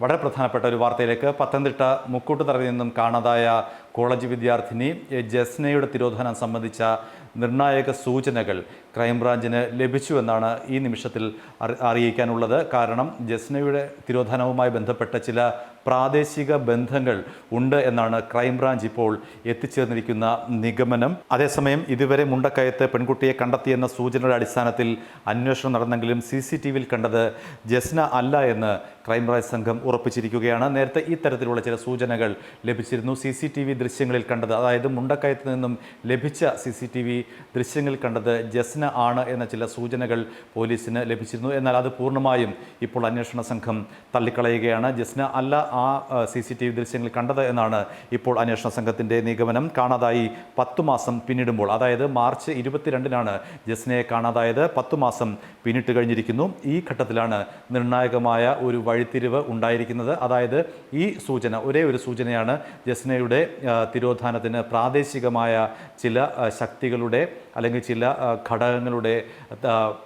വളരെ പ്രധാനപ്പെട്ട ഒരു വാർത്തയിലേക്ക് പത്തനംതിട്ട മുക്കൂട്ടുതറയിൽ നിന്നും കാണാതായ കോളേജ് വിദ്യാർത്ഥിനി ജസ്നയുടെ തിരോധാനം സംബന്ധിച്ച നിർണായക സൂചനകൾ ക്രൈംബ്രാഞ്ചിന് ലഭിച്ചുവെന്നാണ് ഈ നിമിഷത്തിൽ അറിയിക്കാനുള്ളത്. കാരണം ജസ്നയുടെ തിരോധാനവുമായി ബന്ധപ്പെട്ട ചില പ്രാദേശിക ബന്ധങ്ങൾ ഉണ്ട് എന്നാണ് ക്രൈംബ്രാഞ്ച് ഇപ്പോൾ എത്തിച്ചേർന്നിരിക്കുന്ന നിഗമനം. അതേസമയം ഇതുവരെ മുണ്ടക്കയത്ത് പെൺകുട്ടിയെ കണ്ടെത്തിയെന്ന സൂചനയുടെ അടിസ്ഥാനത്തിൽ അന്വേഷണം നടന്നെങ്കിലും സി സി ടി വിയിൽ കണ്ടത് ജസ്ന അല്ല എന്ന് ക്രൈംബ്രാഞ്ച് സംഘം ഉറപ്പിച്ചിരിക്കുകയാണ്. നേരത്തെ ഇത്തരത്തിലുള്ള തരത്തിലുള്ള ചില സൂചനകൾ ലഭിച്ചിരുന്നു. സി സി ടി വി ദൃശ്യങ്ങളിൽ കണ്ടത്. അതായത് മുണ്ടക്കയത്ത് നിന്നും ലഭിച്ച സി സി ടി വി ദൃശ്യങ്ങളിൽ കണ്ടത് ജസ്ന ആണ് എന്ന ചില സൂചനകൾ പോലീസിന് ലഭിച്ചിരുന്നു. എന്നാൽ അത് പൂർണമായും ഇപ്പോൾ അന്വേഷണ സംഘം തള്ളിക്കളയുകയാണ്. ജസ്ന അല്ല ആ സി സി ടി വി ദൃശ്യങ്ങൾ കണ്ടത് എന്നാണ് ഇപ്പോൾ അന്വേഷണ സംഘത്തിന്റെ നിഗമനം. കാണാതായി പത്തു മാസം പിന്നിടുമ്പോൾ അതായത് മാർച്ച് ഇരുപത്തിരണ്ടിനാണ് ജസ്നയെ കാണാതായത്. പത്തു മാസം പിന്നിട്ട് കഴിഞ്ഞിരിക്കുന്നു. ഈ ഘട്ടത്തിലാണ് നിർണായകമായ ഒരു വഴിത്തിരിവ് ഉണ്ടായിരിക്കുന്നത്. അതായത് ഈ സൂചന ഒരേ ഒരു സൂചനയാണ് ജസ്നയുടെ തിരോധാനത്തിന് പ്രാദേശികമായ ചില ശക്തികളുടെ അല്ലെങ്കിൽ ചില ഘടകങ്ങളുടെ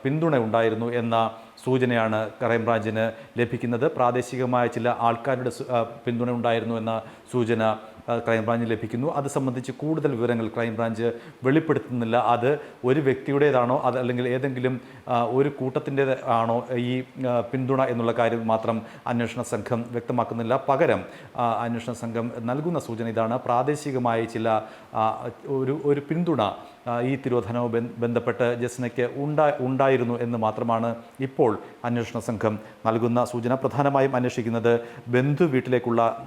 പിന്തുണ ഉണ്ടായിരുന്നു എന്ന സൂചനയാണ് ക്രൈംബ്രാഞ്ചിന് ലഭിക്കുന്നത്. പ്രാദേശികമായ ചില ആൾക്കാരുടെ പിന്തുണ ഉണ്ടായിരുന്നു എന്ന സൂചന ആ, ക്രൈംബ്രാഞ്ചിന് ലഭിക്കുന്നു. അത് സംബന്ധിച്ച് കൂടുതൽ വിവരങ്ങൾ ക്രൈംബ്രാഞ്ച് വെളിപ്പെടുത്തുന്നില്ല. അത് ഒരു വ്യക്തിയുടേതാണോ അത് അല്ലെങ്കിൽ ഏതെങ്കിലും ഒരു കൂട്ടത്തിന്റെ ആണോ ഈ പിന്തുണ എന്നുള്ള കാര്യം മാത്രം അന്വേഷണ സംഘം വ്യക്തമാക്കുന്നില്ല. പകരം അന്വേഷണ സംഘം നൽകുന്ന സൂചന ഇതാണ്. പ്രാദേശികമായ ചില ഒരു ഒരു പിന്തുണ ഈ തിരോധനവും ബന്ധ- ബന്ധപ്പെട്ട് ജസ്നയ്ക്ക് ഉണ്ടാ ഉണ്ടായിരുന്നു എന്ന് മാത്രമാണ് ഇപ്പോൾ അന്വേഷണ സംഘം നൽകുന്ന സൂചന. പ്രധാനമായും അന്വേഷിക്കുന്നത് ബന്ധു വീട്ടിലേക്കുള്ള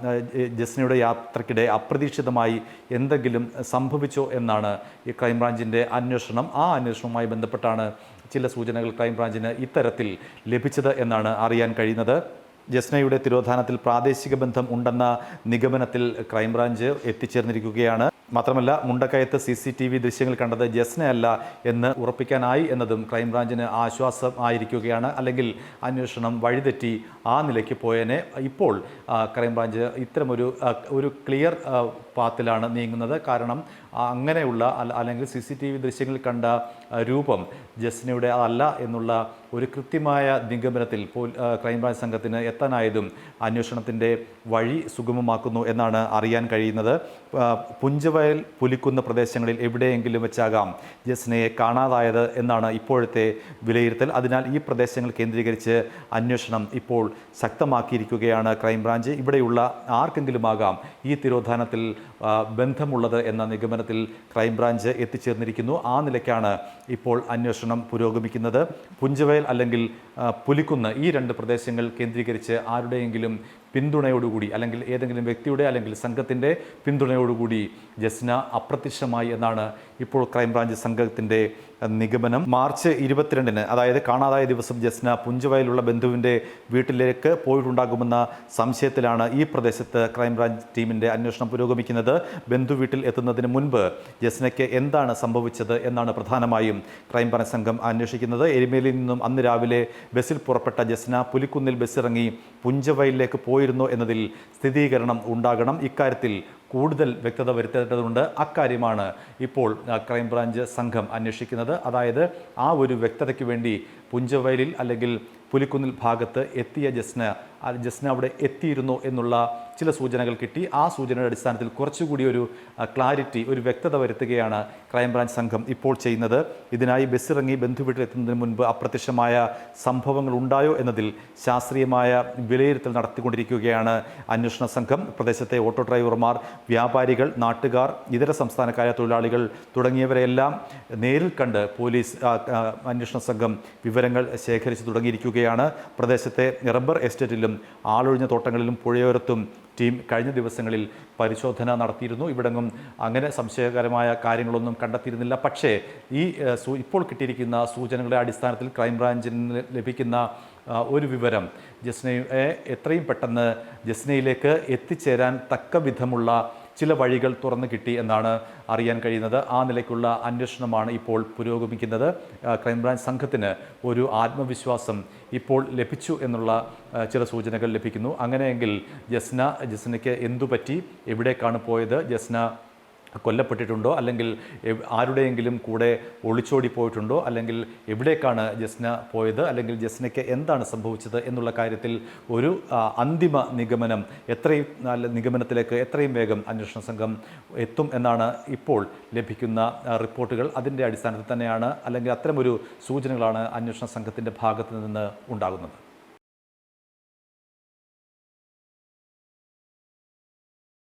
ജസ്നയുടെ യാത്രക്കിടെ അപ്രതീക്ഷിതമായി എന്തെങ്കിലും സംഭവിച്ചോ എന്നാണ് ഈ ക്രൈംബ്രാഞ്ചിന്റെ അന്വേഷണം. ആ അന്വേഷണവുമായി ബന്ധപ്പെട്ടാണ് ചില സൂചനകൾ ക്രൈംബ്രാഞ്ചിന് ഇത്തരത്തിൽ ലഭിച്ചത് എന്നാണ് അറിയാൻ കഴിയുന്നത്. ജസ്നയുടെ തിരോധാനത്തിൽ പ്രാദേശിക ബന്ധം ഉണ്ടെന്ന നിഗമനത്തിൽ ക്രൈംബ്രാഞ്ച് എത്തിച്ചേർന്നിരിക്കുകയാണ്. മാത്രമല്ല മുണ്ടക്കയത്ത് സി സി ടി വി ദൃശ്യങ്ങൾ കണ്ടത് ജസ്നയല്ല എന്ന് ഉറപ്പിക്കാനായി എന്നതും ക്രൈംബ്രാഞ്ചിന് ആശ്വാസം ആയിരിക്കുകയാണ് അല്ലെങ്കിൽ അന്വേഷണം വഴിതെറ്റി ആ നിലയ്ക്ക് പോയതിനെ ഇപ്പോൾ ക്രൈംബ്രാഞ്ച് ഇത്തരമൊരു ഒരു ക്ലിയർ പാത്തിലാണ് നീങ്ങുന്നത്. കാരണം അങ്ങനെയുള്ള അല്ലെങ്കിൽ സി സി ടി വി ദൃശ്യങ്ങളിൽ കണ്ട രൂപം ജസ്നയുടെ അല്ല എന്നുള്ള ഒരു കൃത്യമായ നിഗമനത്തിൽ ക്രൈംബ്രാഞ്ച് സംഘത്തിന് എത്താനായതും അന്വേഷണത്തിന്റെ വഴി സുഗമമാക്കുന്നു എന്നാണ് അറിയാൻ കഴിയുന്നത്. പുഞ്ചവയൽ പുലിക്കുന്ന പ്രദേശങ്ങളിൽ എവിടെയെങ്കിലും വെച്ചാകാം ജസ്നയെ കാണാതായത് എന്നാണ് ഇപ്പോഴത്തെ വിലയിരുത്തൽ. അതിനാൽ ഈ പ്രദേശങ്ങൾ കേന്ദ്രീകരിച്ച് അന്വേഷണം ഇപ്പോൾ ശക്തമാക്കിയിരിക്കുകയാണ് ക്രൈംബ്രാഞ്ച്. ഇവിടെയുള്ള ആർക്കെങ്കിലുമാകാം ഈ തിരോധാനത്തിൽ ബന്ധമുള്ളത് എന്ന നിഗമനത്തിൽ ക്രൈംബ്രാഞ്ച് എത്തിച്ചേർന്നിരിക്കുന്നു. ആ നിലയ്ക്കാണ് ഇപ്പോൾ അന്വേഷണം പുരോഗമിക്കുന്നത്. പുഞ്ചവയൽ അല്ലെങ്കിൽ പുലിക്കുന്ന് ഈ രണ്ട് പ്രദേശങ്ങൾ കേന്ദ്രീകരിച്ച് ആരുടെയെങ്കിലും പിന്തുണയോടുകൂടി അല്ലെങ്കിൽ ഏതെങ്കിലും വ്യക്തിയുടെ അല്ലെങ്കിൽ സംഘത്തിന്റെ പിന്തുണയോടുകൂടി ജസ്ന അപ്രത്യക്ഷമായി എന്നാണ് ഇപ്പോൾ ക്രൈംബ്രാഞ്ച് സംഘത്തിന്റെ നിഗമനം. മാർച്ച് ഇരുപത്തിരണ്ടിന് അതായത് കാണാതായ ദിവസം ജസ്ന പുഞ്ചവയലുള്ള ബന്ധുവിന്റെ വീട്ടിലേക്ക് പോയിട്ടുണ്ടാകുമെന്ന സംശയത്തിലാണ് ഈ പ്രദേശത്ത് ക്രൈംബ്രാഞ്ച് ടീമിന്റെ അന്വേഷണം പുരോഗമിക്കുന്നത്. ബന്ധു വീട്ടിൽ എത്തുന്നതിന് മുൻപ് ജസ്നയ്ക്ക് എന്താണ് സംഭവിച്ചത് എന്നാണ് പ്രധാനമായും ക്രൈംബ്രാഞ്ച് സംഘം അന്വേഷിക്കുന്നത്. എരുമേലിയിൽ നിന്നും അന്ന് രാവിലെ ബസ്സിൽ പുറപ്പെട്ട ജസ്ന പുലിക്കുന്നിൽ ബസ്സിറങ്ങി പുഞ്ചവയലിലേക്ക് പോയിരുന്നോ എന്നതിൽ സ്ഥിരീകരണം ഉണ്ടാകണം. ഇക്കാര്യത്തിൽ കൂടുതൽ വ്യക്തത വരുത്തേണ്ടതുണ്ട്. അക്കാര്യമാണ് ഇപ്പോൾ ക്രൈംബ്രാഞ്ച് സംഘം അന്വേഷിക്കുന്നത്. അതായത് ആ ഒരു വ്യക്തതയ്ക്ക് വേണ്ടി പുഞ്ചവയലിൽ അല്ലെങ്കിൽ പുലിക്കുന്നിൽ ഭാഗത്ത് എത്തിയ ജസ്ന ജസ്ന അവിടെ എത്തിയിരുന്നോ എന്നുള്ള ചില സൂചനകൾ കിട്ടി. ആ സൂചനയുടെ അടിസ്ഥാനത്തിൽ കുറച്ചുകൂടി ഒരു ക്ലാരിറ്റി ഒരു വ്യക്തത വരുത്തുകയാണ് ക്രൈംബ്രാഞ്ച് സംഘം ഇപ്പോൾ ചെയ്യുന്നത്. ഇതിനായി ബസ്സിറങ്ങി ബന്ധുവീട്ടിലെത്തുന്നതിന് മുൻപ് അപ്രത്യക്ഷമായ സംഭവങ്ങൾ ഉണ്ടായോ എന്നതിൽ ശാസ്ത്രീയമായ വിലയിരുത്തൽ നടത്തിക്കൊണ്ടിരിക്കുകയാണ് അന്വേഷണ സംഘം. പ്രദേശത്തെ ഓട്ടോ ഡ്രൈവർമാർ വ്യാപാരികൾ നാട്ടുകാർ ഇതര സംസ്ഥാനക്കാരായ തൊഴിലാളികൾ തുടങ്ങിയവരെല്ലാം നേരിൽ കണ്ട് പോലീസ് അന്വേഷണ സംഘം വിവരങ്ങൾ ശേഖരിച്ചു തുടങ്ങിയിരിക്കുകയാണ്. പ്രദേശത്തെ റബ്ബർ എസ്റ്റേറ്റിലും ആളൊഴിഞ്ഞ തോട്ടങ്ങളിലും പുഴയോരത്തും ടീം കഴിഞ്ഞ ദിവസങ്ങളിൽ പരിശോധന നടത്തിയിരുന്നു. ഇവിടെങ്ങും അങ്ങനെ സംശയകരമായ കാര്യങ്ങളൊന്നും കണ്ടെത്തിയിരുന്നില്ല. പക്ഷേ ഈ ഇപ്പോൾ കിട്ടിയിരിക്കുന്ന സൂചനകളുടെ അടിസ്ഥാനത്തിൽ ക്രൈംബ്രാഞ്ചിന് ലഭിക്കുന്ന ഒരു വിവരം ജസ്നയെ എത്രയും പെട്ടെന്ന് ജസ്നയിലേക്ക് എത്തിച്ചേരാൻ തക്ക വിധമുള്ള ചില വഴികൾ തുറന്നു കിട്ടി എന്നാണ് അറിയാൻ കഴിയുന്നത്. ആ നിലയ്ക്കുള്ള അന്വേഷണമാണ് ഇപ്പോൾ പുരോഗമിക്കുന്നത്. ക്രൈംബ്രാഞ്ച് സംഘത്തിന് ഒരു ആത്മവിശ്വാസം ഇപ്പോൾ ലഭിച്ചു എന്നുള്ള ചില സൂചനകൾ ലഭിക്കുന്നു. അങ്ങനെയെങ്കിൽ ജസ്ന ജസ്നയ്ക്ക് എന്തു പറ്റി എവിടേക്കാണ് പോയത്? ജസ്ന കൊല്ലപ്പെട്ടിട്ടുണ്ടോ? അല്ലെങ്കിൽ ആരുടെയെങ്കിലും കൂടെ ഒളിച്ചോടി പോയിട്ടുണ്ടോ? അല്ലെങ്കിൽ എവിടേക്കാണ് ജസ്ന പോയത്? അല്ലെങ്കിൽ ജസ്നയ്ക്ക് എന്താണ് സംഭവിച്ചത് എന്നുള്ള കാര്യത്തിൽ ഒരു അന്തിമ നിഗമനം എത്രയും നല്ല നിഗമനത്തിലേക്ക് എത്രയും വേഗം അന്വേഷണ സംഘം എത്തും എന്നാണ് ഇപ്പോൾ ലഭിക്കുന്ന റിപ്പോർട്ടുകൾ. അതിന്റെ അടിസ്ഥാനത്തിൽ തന്നെയാണ് അല്ലെങ്കിൽ അത്തരമൊരു സൂചനകളാണ് അന്വേഷണ സംഘത്തിന്റെ ഭാഗത്തു നിന്ന് ഉണ്ടാകുന്നത്.